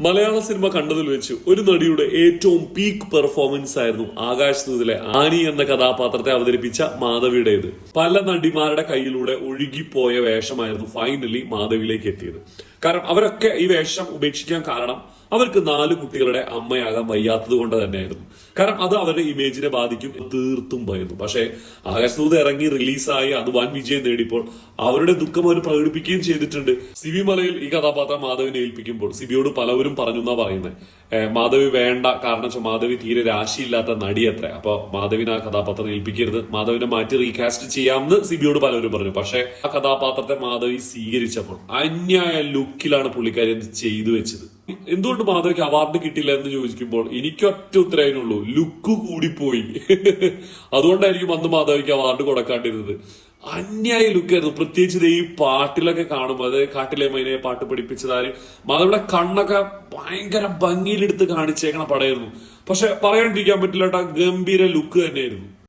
മലയാള cinema കണ്ടതിൽ വെച്ച് ഒരു നടിയുടെ ഏറ്റവും പീക്ക് പെർഫോമൻസ് ആയിരുന്നു ആകാശ് ദൂതിലെ ആനി എന്ന കഥാപാത്രത്തെ അവതരിപ്പിച്ച മാധവിയുടേത്. പല നടിമാരുടെ കയ്യിലൂടെ ഒഴുകിപ്പോയ വേഷമായിരുന്നു ഫൈനലി മാധവിയിലേക്ക് എത്തിയത്. കാരണം അവരൊക്കെ ഈ വേഷം ഉപേക്ഷിക്കാൻ കാരണം അവർക്ക് നാല് കുട്ടികളുടെ അമ്മയാകാൻ വയ്യാത്തത് കൊണ്ട് തന്നെയായിരുന്നു. കാരണം അത് അവരുടെ ഇമേജിനെ ബാധിക്കും. തീർത്തും ഭയന്നു. പക്ഷേ ആകാശദൂത് ഇറങ്ങി റിലീസായി അത് വൻ വിജയം നേടിയപ്പോൾ അവരുടെ ദുഃഖം അവർ പ്രകടിപ്പിക്കുകയും ചെയ്തിട്ടുണ്ട്. സിബി മലയിൽ ഈ കഥാപാത്രം മാധവിനെ ഏൽപ്പിക്കുമ്പോൾ സിബിയോട് പലവരും പറഞ്ഞു എന്നാ പറയുന്നത് മാധവി വേണ്ട കാരണം വെച്ചാൽ മാധവി തീരെ രാശിയില്ലാത്ത നടിയത്ര. അപ്പൊ മാധവിനെ ആ കഥാപാത്രം ഏൽപ്പിക്കരുത്. മാധവിനെ മാറ്റി റീകാസ്റ്റ് ചെയ്യാമെന്ന് സിബിയോട് പലവരും പറഞ്ഞു. പക്ഷേ ആ കഥാപാത്രത്തെ മാധവി സ്വീകരിച്ചപ്പോൾ അന്യായ ലുക്കിലാണ് പുള്ളിക്കാരി ചെയ്തു വെച്ചത്. എന്തുകൊണ്ട് മാധവിക്ക് അവാർഡ് കിട്ടില്ല എന്ന് ചോദിക്കുമ്പോൾ എനിക്കൊറ്റ ഉത്തരവിനുള്ളൂ ലുക്ക് കൂടിപ്പോയി. അതുകൊണ്ടായിരിക്കും അന്ന് മാധവിക്ക് അവാർഡ് കൊടുക്കാണ്ടിരുന്നത്. അന്യായ ലുക്കായിരുന്നു പ്രത്യേകിച്ച് ഈ പാട്ടിലൊക്കെ കാണുമ്പോൾ അതായത് കാട്ടിലെ മൈനെ പാട്ട് പഠിപ്പിച്ചതാരും മാധവിയുടെ കണ്ണൊക്കെ ഭയങ്കര ഭംഗിയിലെടുത്ത് കാണിച്ചേക്കണ പടമായിരുന്നു. പക്ഷെ പറയാണ്ടിരിക്കാൻ പറ്റില്ല ഗംഭീര ലുക്ക് തന്നെയായിരുന്നു.